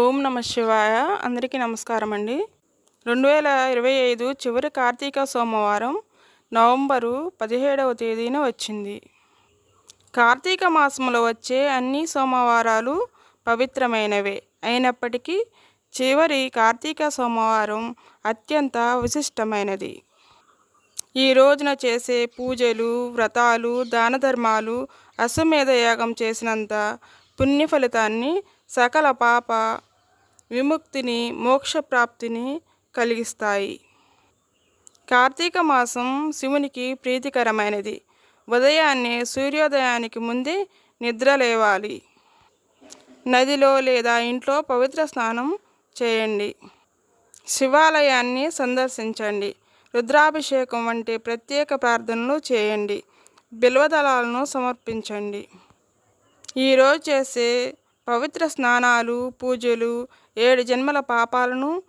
ఓం నమ శివాయ. అందరికీ నమస్కారం అండి రెండు వేల ఇరవై ఐదు చివరి కార్తీక సోమవారం నవంబరు పదిహేడవ తేదీన వచ్చింది. కార్తీక మాసంలో వచ్చే అన్ని సోమవారాలు పవిత్రమైనవే. అయినప్పటికీ చివరి కార్తీక సోమవారం అత్యంత విశిష్టమైనది. ఈ రోజున చేసే పూజలు వ్రతాలు దాన ధర్మాలు అశ్వమేధ యాగం చేసినంత పుణ్య ఫలితాన్ని సకల పాప విముక్తిని మోక్షప్రాప్తిని కలిగిస్తాయి. కార్తీక మాసం శివునికి ప్రీతికరమైనది. ఉదయాన్నే సూర్యోదయానికి ముందే నిద్ర లేవాలి. నదిలో లేదా ఇంట్లో పవిత్ర స్నానం చేయండి. శివాలయాన్ని సందర్శించండి. రుద్రాభిషేకం వంటి ప్రత్యేక ప్రార్థనలు చేయండి. బిల్వదళాలను సమర్పించండి. ఈరోజు చేసే పవిత్ర స్నానాలు పూజలు ఏడు జన్మల పాపాలను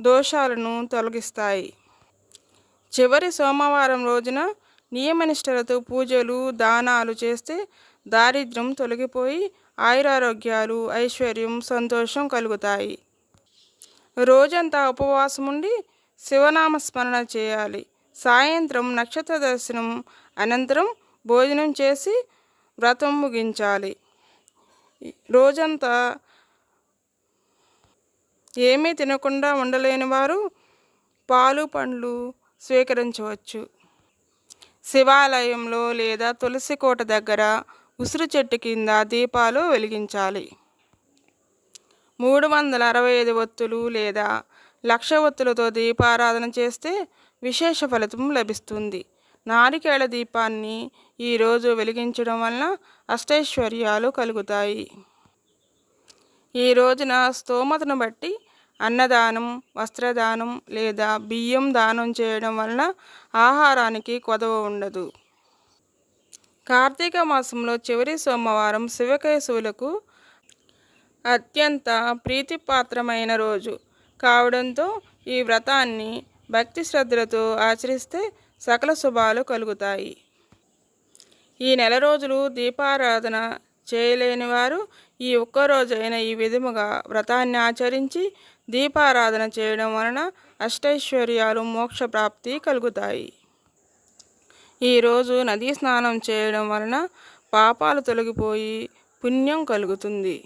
దోషాలను తొలగిస్తాయి. చివరి సోమవారం రోజున నియమనిష్టలతో పూజలు దానాలు చేస్తే దారిద్ర్యం తొలగిపోయి ఆయురారోగ్యాలు ఐశ్వర్యం సంతోషం కలుగుతాయి. రోజంతా ఉపవాసం ఉండి శివనామస్మరణ చేయాలి. సాయంత్రం నక్షత్ర దర్శనం అనంతరం భోజనం చేసి వ్రతం ముగించాలి. రోజంతా ఏమీ తినకుండా ఉండలేని వారు పాలు పండ్లు స్వీకరించవచ్చు. శివాలయంలో లేదా తులసి కోట దగ్గర ఉసిరి చెట్టు కింద దీపాలు వెలిగించాలి. మూడు వందల అరవై ఐదు ఒత్తులు లేదా లక్ష ఒత్తులతో దీపారాధన చేస్తే విశేష ఫలితం లభిస్తుంది. నారికేళ దీపాన్ని ఈరోజు వెలిగించడం వలన అష్టైశ్వర్యాలు కలుగుతాయి. ఈ రోజున స్తోమతను బట్టి అన్నదానం వస్త్రదానం లేదా బియ్యం దానం చేయడం వలన ఆహారానికి కొదవ ఉండదు. కార్తీక మాసంలో చివరి సోమవారం శివకేశవులకు అత్యంత ప్రీతిపాత్రమైన రోజు. కావడంతో ఈ వ్రతాన్ని భక్తి శ్రద్ధలతో ఆచరిస్తే సకల శుభాలు కలుగుతాయి. ఈ నెల రోజులు దీపారాధన చేయలేని వారు ఈ ఒక్కరోజైన ఈ విధముగా వ్రతాన్ని ఆచరించి దీపారాధన చేయడం వలన అష్టైశ్వర్యాలు మోక్షప్రాప్తి కలుగుతాయి. ఈరోజు నదీ స్నానం చేయడం వలన పాపాలు తొలగిపోయి పుణ్యం కలుగుతుంది.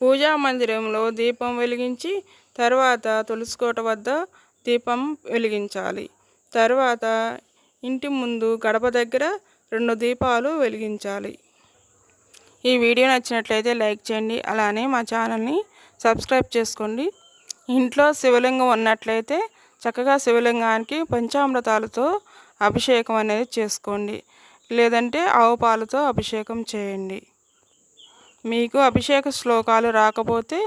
పూజా మందిరంలో దీపం వెలిగించి తర్వాత తులసికోట వద్ద దీపం వెలిగించాలి. తర్వాత ఇంటి ముందు గడప దగ్గర రెండు దీపాలు వెలిగించాలి. ఈ వీడియో నచ్చినట్లయితే లైక్ చేయండి అలానే మా ఛానల్ని సబ్స్క్రైబ్ చేసుకోండి. ఇంట్లో శివలింగం ఉన్నట్లయితే చక్కగా శివలింగానికి పంచామృతాలతో అభిషేకం అనేది చేసుకోండి. లేదంటే ఆవు పాలతో అభిషేకం చేయండి. మీకు అభిషేక శ్లోకాలు రాకపోతే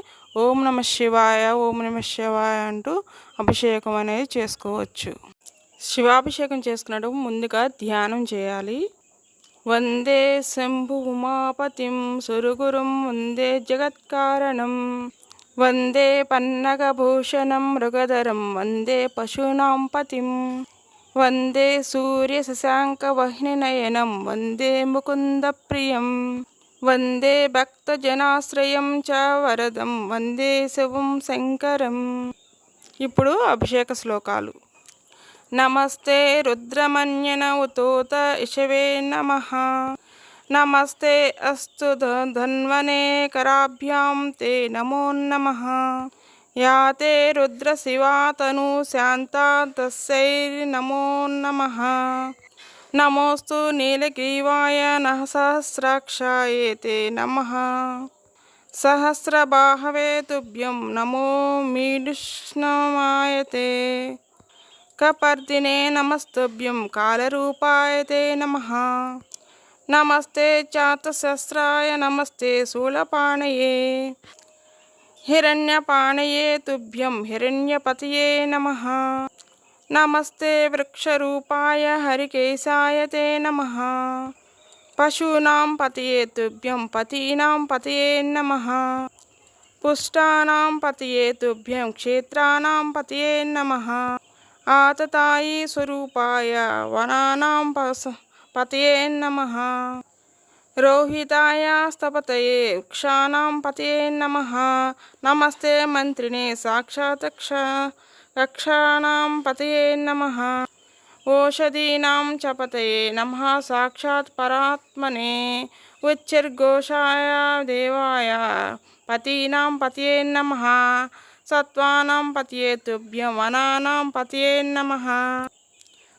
ఓం నమ శివాయ ఓం నమ శివాయ అంటూ అభిషేకం అనేది చేసుకోవచ్చు. శివాభిషేకం చేసుకున్నప్పుడు ముందుగా ధ్యానం చేయాలి. వందే శంభు ఉమాపతిం సురుగురుం వందే జగత్కారణం. వందే పన్నగభూషణం మృగధరం వందే పశూనాం పతిం. వందే సూర్య శశాంకవహ్నినయనం వందే ముకుంద ప్రియం. వందే భక్తజనాశ్రయం చ వరదం వందే శివం శంకరం. ఇప్పుడు అభిషేక శ్లోకాలు. నమస్తే రుద్రమన్యన ఇషవే నమ. నమస్తే అస్తు ధన్వనే కరాభ్యాం తే నమో నమ. యా తే రుద్రశివాతను శాంతా తస్సైర్నమో నమ నమోస్తు నీలగ్రీవాయ నః సహస్రాక్షాయ తే నమ. సహస్రబాహవే తుభ్యం నమో మీడుష్ణమాయతే. కపర్దినే నమస్తుభ్యం కాలరూపాయ తే నమ. నమస్తే చాతశస్త్రాయ నమస్తే శూలపాణయే. హిరణ్యపాణయే తుభ్యం హిరణ్యపతయే నమ. నమస్తే వృక్షరూపాయ హరికేశాయ తే నమ. పశూనాం పతయే తుభ్యం పతీనాం పతయే నమ. పుష్టానాం పతయే తుభ్యం క్షేత్రానాం పతయే నమ. ఆతతాయి స్వరూపాయ వనానాం పస పతయే నమ. రోహితాయ వృక్షాణం పతయే నమ. నమస్తే మంత్రిణే సాక్షాత్ రక్షాణం పతయే నమ. ఓషధీనాం చ పతయే నమ సాక్షాత్ పరాత్మనే. ఉచ్చిర్ఘోషాయ దేవాయ పతీనాం పతయే నమ. సత్వానాం పతయే తుభ్యం వనానాం పతయే నమ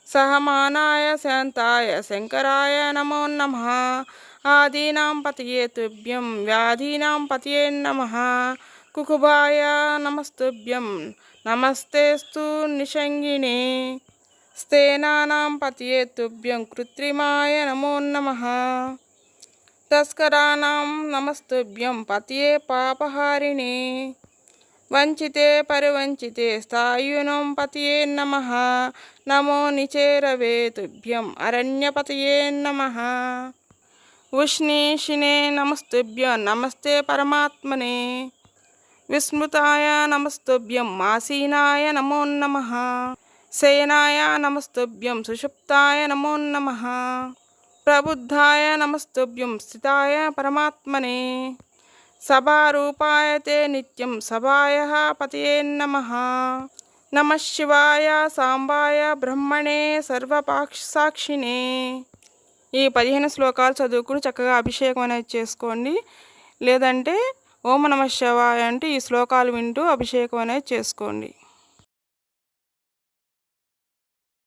సహమానాయ శాంతాయ శంకరాయ నమో నమ ఆదీనాం పతయే తుభ్యం వ్యాధీనాం పతయే నమ కుకుభాయ నమస్తుభ్యం నమస్తేస్తు నిషంగిణే స్థేనానాం పతయే తుభ్యం కృత్రిమాయ నమో నమ తస్కరాణం నమస్తుభ్యం పతయే పాపహారిణే వంచితే పరివంచితే స్థాయునం పతయే నమ. నమో నిచేరవే తుభ్యం అరణ్యపతయే నమ. ఉష్ణీషిణే నమస్తుభ్యం నమస్తే పరమాత్మనే. విస్మృతాయ నమస్తుభ్యం మాసీనాయ నమో నమ. సేనాయ నమస్తుభ్యం సుషుప్తాయ నమో నమ. ప్రబుద్ధాయ నమస్తుభ్యం స్థితాయ పరమాత్మనే. సభారూపాయ తే నిత్యం సభాయ పతయే నమ. నమ శివాయ సాంబాయ బ్రహ్మణే సర్వపాక్షసాక్షినే ఈ పదిహేను శ్లోకాలు చదువుకుని చక్కగా అభిషేకం అనేది చేసుకోండి. లేదంటే ఓం నమ శివాయ అంటే ఈ శ్లోకాలు వింటూ అభిషేకం అనేది చేసుకోండి.